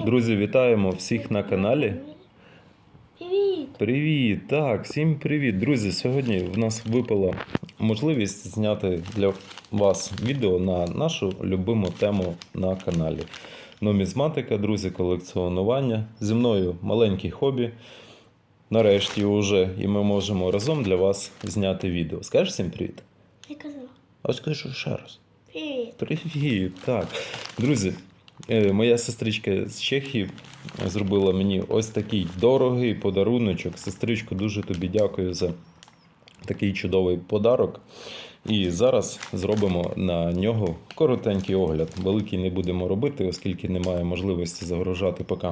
Друзі, вітаємо всіх на каналі. Привіт! Привіт! Так, всім привіт, друзі. Сьогодні в нас випала можливість зняти для вас відео на нашу любиму тему на каналі. Нумізматика, друзі, колекціонування. Зі мною маленький хобі. Нарешті вже і ми можемо разом для вас зняти відео. Скажеш всім привіт? Я казав. А скажу ще раз. Привіт! Привіт, так. Друзі, моя сестричка з Чехії зробила мені ось такий дорогий подаруночок. Сестричко, дуже тобі дякую за такий чудовий подарок. І зараз зробимо на нього коротенький огляд. Великий не будемо робити, оскільки немає можливості загружати поки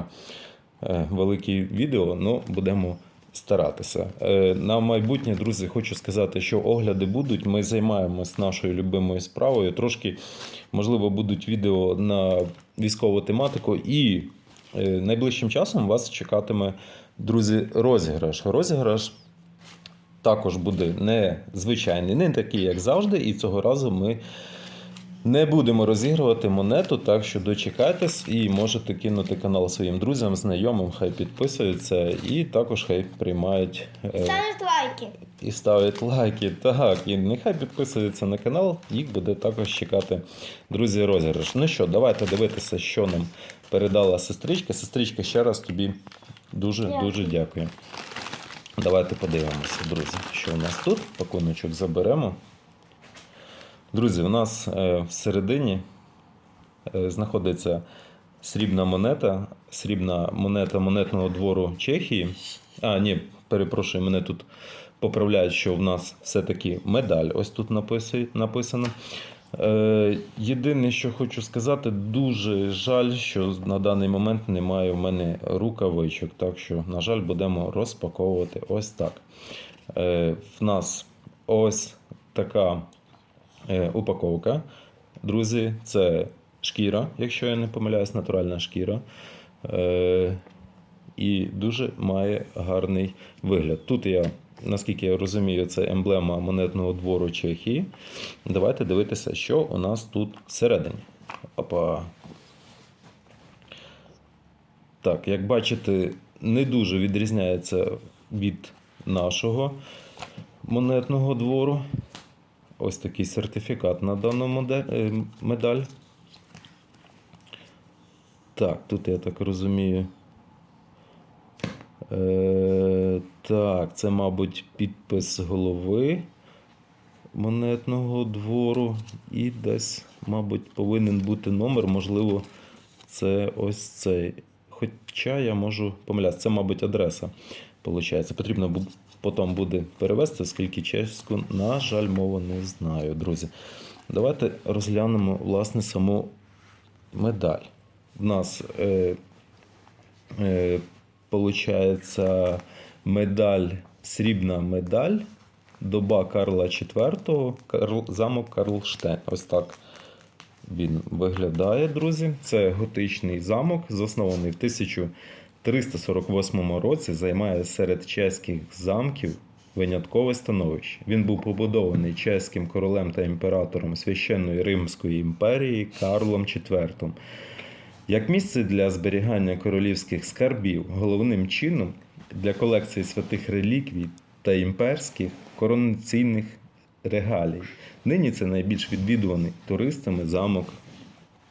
е, великі відео, але будемо старатися. Е, На майбутнє, друзі, хочу сказати, що огляди будуть. Ми займаємось нашою любимою справою. Трошки, можливо, будуть відео на військову тематику. І е, найближчим часом вас чекатиме, друзі, розіграш. Розіграш також буде не звичайний, не такий, як завжди. І цього разу ми не будемо розігрувати монету, так що дочекайтесь і можете кинути канал своїм друзям, знайомим, хай підписуються і також хай приймають е, Ставить лайки. і ставлять лайки. Так, і нехай підписуються на канал, їх буде також чекати друзі розіграш. Ну що, давайте дивитися, що нам передала сестричка. Сестричка, ще раз тобі дуже Дякую. дуже дякую. Давайте подивимося, друзі, що у нас тут. Пакуночок заберемо. Друзі, у нас е, всередині е, знаходиться срібна монета, срібна монета монетного двору Чехії. А, ні, перепрошую, мене тут поправляють, що в нас все-таки медаль. Ось тут написано. Е, єдине, що хочу сказати, дуже жаль, що на даний момент немає в мене рукавичок. Так що, на жаль, будемо розпаковувати ось так. В нас ось така упаковка. Друзі, це шкіра, якщо я не помиляюсь, натуральна шкіра. Е, і дуже має гарний вигляд. Тут я, наскільки я розумію, це емблема монетного двору Чехії. Давайте дивитися, що у нас тут всередині. Опа. Так, як бачите, не дуже відрізняється від нашого монетного двору. Ось такий сертифікат на дану модель, е, медаль. Так, тут я так розумію. Е, так, це, мабуть, підпис голови монетного двору. І десь, мабуть, повинен бути номер, можливо, це ось цей. Хоча я можу помилятися, це, мабуть, адреса. Получається. Потрібно потім буде перевести, оскільки чеську, на жаль, мову не знаю, друзі. Давайте розглянемо, власне, саму медаль. В нас е, е, медаль, срібна медаль, доба Карла IV, Карл, замок Карлштейн. Ось так він виглядає, друзі. Це готичний замок, заснований в 1348 році, займає серед чеських замків виняткове становище. Він був побудований чеським королем та імператором священної Римської імперії Карлом IV. Як місце для зберігання королівських скарбів, головним чином для колекції святих реліквій та імперських коронаційних регалій. Нині це найбільш відвідуваний туристами замок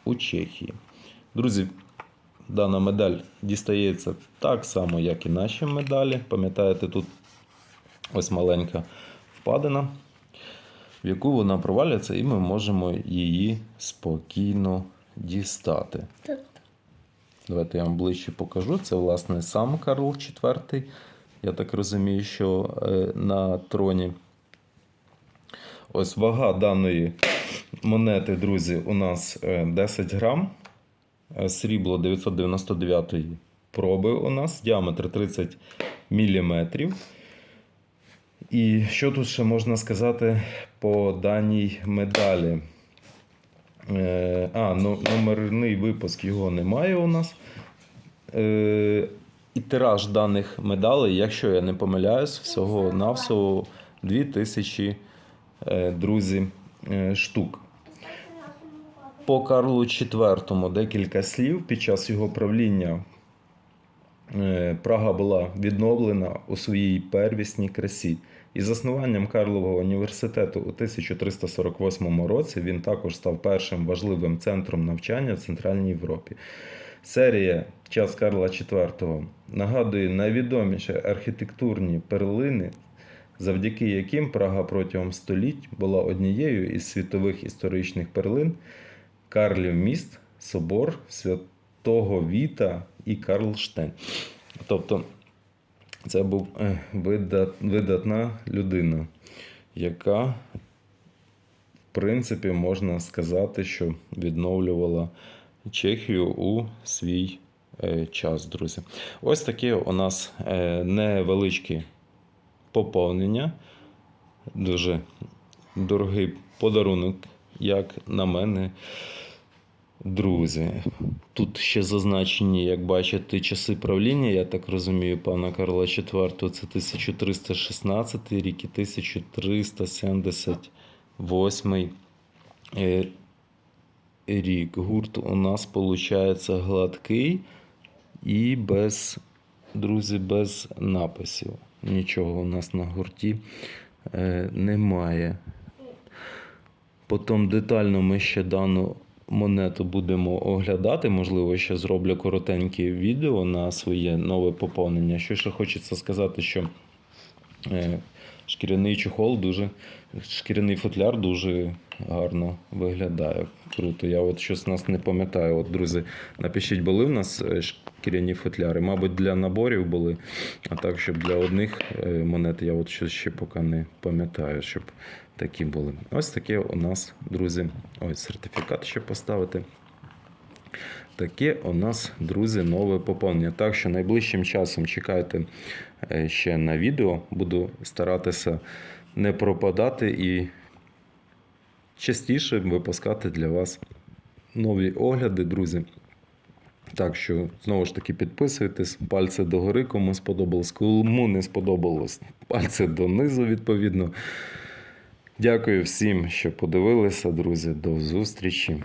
у Чехії. Друзі, дана медаль дістається так само, як і наші медалі. Пам'ятаєте, тут ось маленька впадина, в яку вона провалюється, і ми можемо її спокійно дістати. Давайте я вам ближче покажу. Це, власне, сам Карл IV. Я так розумію, що е, на троні. Ось вага даної монети, друзі, у нас е, 10 грам. Е, Срібло 999 проби у нас, діаметр 30 мм. І що тут ще можна сказати по даній медалі? Е, А, ну, номерний випуск його немає у нас. Е, І тираж даних медалей, якщо я не помиляюсь, всього навсього 2000 е, друзі штук. По Карлу IV декілька слів. Під час його правління е, Прага була відновлена у своїй первісній красі. І заснуванням Карлового університету у 1348 році він також став першим важливим центром навчання в Центральній Європі. Серія Час Карла IV нагадує найвідоміші архітектурні перлини, завдяки яким Прага протягом століть була однією із світових історичних перлин Карлів міст, собор Святого Віта і Карлштейн. Тобто це був е, видат- видатна людина, яка, в принципі, можна сказати, що відновлювала Чехію у свій е, час, друзі. Ось таке у нас е, невеличке поповнення. Дуже дорогий подарунок, як на мене. Друзі, тут ще зазначені, як бачите, часи правління, я так розумію, пана Карла IV, це 1316 рік і 1378 е, рік. Гурт у нас виходить гладкий і без, друзі, без написів. Нічого у нас на гурті е, немає. Потім детально ми ще дану монету будемо оглядати. Можливо, ще зроблю коротеньке відео на своє нове поповнення. Що ще хочеться сказати, що шкіряний чохол дуже, шкіряний футляр дуже гарно виглядає. Круто. Я от щось нас не пам'ятаю. От, друзі, напишіть, були в нас е, шкіряні футляри. Мабуть, для наборів були, а так, щоб для одних е, монет, я от щось ще поки не пам'ятаю, щоб такі були. Ось таке у нас, друзі, ось сертифікат ще поставити. Таке у нас, друзі, нове поповнення. Так що найближчим часом чекайте е, ще на відео. Буду старатися не пропадати і частіше випускати для вас нові огляди, друзі. Так що, знову ж таки, підписуйтесь, пальці догори, кому сподобалось, кому не сподобалось, пальці донизу, відповідно. Дякую всім, що подивилися, друзі. До зустрічі.